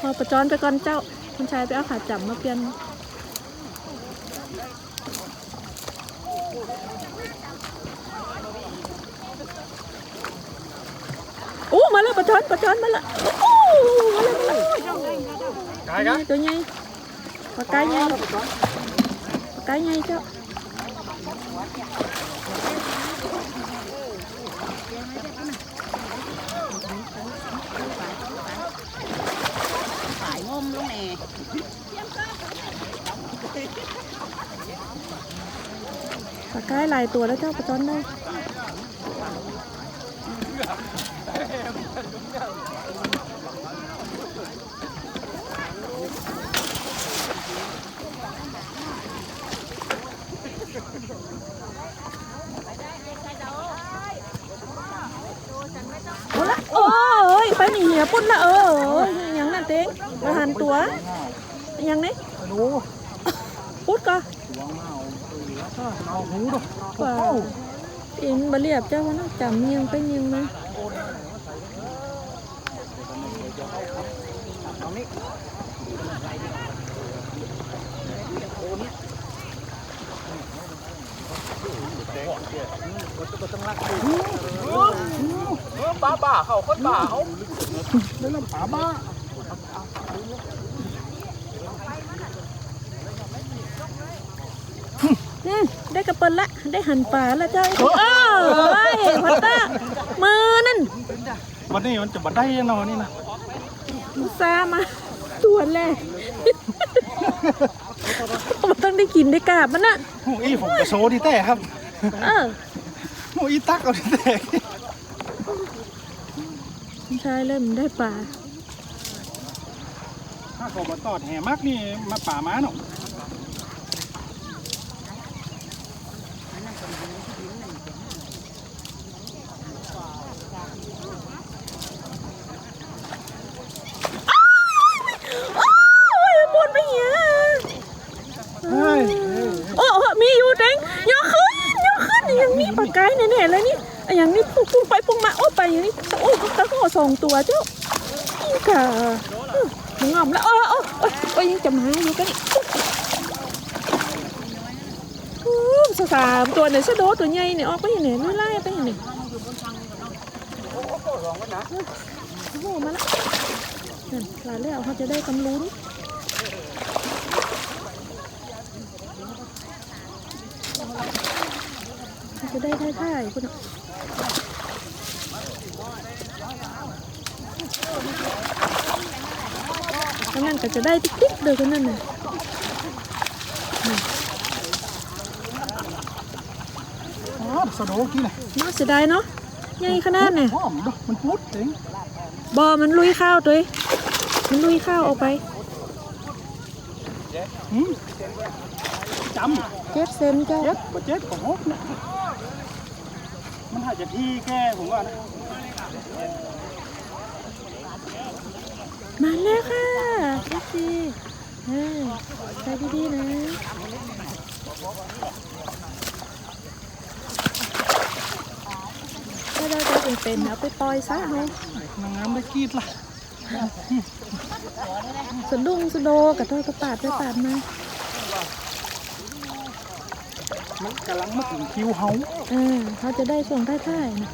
พอประจอนไปก่อนเจ้า คุณชายไปเอาขาจับมาเปลี่ยน โอ้มาแล้วประจอนประจอนมาแล้วโอ้มาแล้วมาแล้ว กายครับ นี่ตัวใหญ่ปลากายใหญ่ปลากายใหญ่เจ้า ปลากายหลายตัวแล้วเจ้าประจอนได้ เอาละโอ้ยไปหนีเหียปุ่นละเออยังนั่นเต็งมาหันตัวยังนี่ ดู ปุ๊ดก็ หัวเมาเปล่าอินบะเรียบเจ้าว่าน่าจำเมียงไปเมียงนะตรงนี้บ้าบ้าเขาคนบ้าเขาเล่นป่าบ้า อืม ได้กระเปิลละ ได้หันป่าละเจ้าโอ้ยพัตตามือนั่นวันนี้มันจะบัดได้เนาะนี่นะอุตซาห์มาตัวแรกมันต้องได้กินได้กราบมันน่ะหูอีผมจะโซดีแต่ครับเออหูอีตักเอาดีแต่คุณชายเริ่มได้ป่าถ้าเขามาตอดแห่มากนี่มาป่าม้าเนาะ โอ้ยปวดไปเหี้ย เฮ้ย โอ้โหมีอยู่เต็งยกขึ้นยกขึ้น อย่างนี้ปากกายแน่ๆเลยนี่อย่างนี้พุ่งไปพุ่งมาโอ้ไปอย่างนี้โอ้ตะก็สองตัวเจ้าอีกามึงงอมแล้วโอ้โอ้โอ้โอ้ยังจะมาอยู่กันอีกสามตัวเนี่ยสะโดตัวใหญ่เนี่ยออกไปอย่างไหนลุยไล่ไปอย่างไหนโอ้โหมาล้วนั่นลาแล้วเขาจะได้กำลุ้น จะได้ท่ายท่ายคุณก็นั่นก็จะได้ติ๊กๆเดียวกันนั่นน่ะ อ๋อสะโดกี้นะ น่าเสียดายเนาะใหญ่ขนาดเนี่ย หอมดูมันพุดเอง บอมันลุยข้าวตัวเองมันลุยข้าวออกไป หืมจ เจ็ดเซนเจ้า ำเจ็ดบ่เจ็ดของหกนะ มันอาจจะที่แก้ผมว่านะมาแล้วค่ะเอฟซีเออใจดีๆนะถ้าเราจะเป็นๆเอาไปปล่อยซะเฮานางงามได้กรีดล่ะสะดุ้งสะโดกับทอดกระปาดไปปาดมา มันกำลังมาถึงคิวเฮาอ่าเขาจะได้ส่งท้ายๆนะ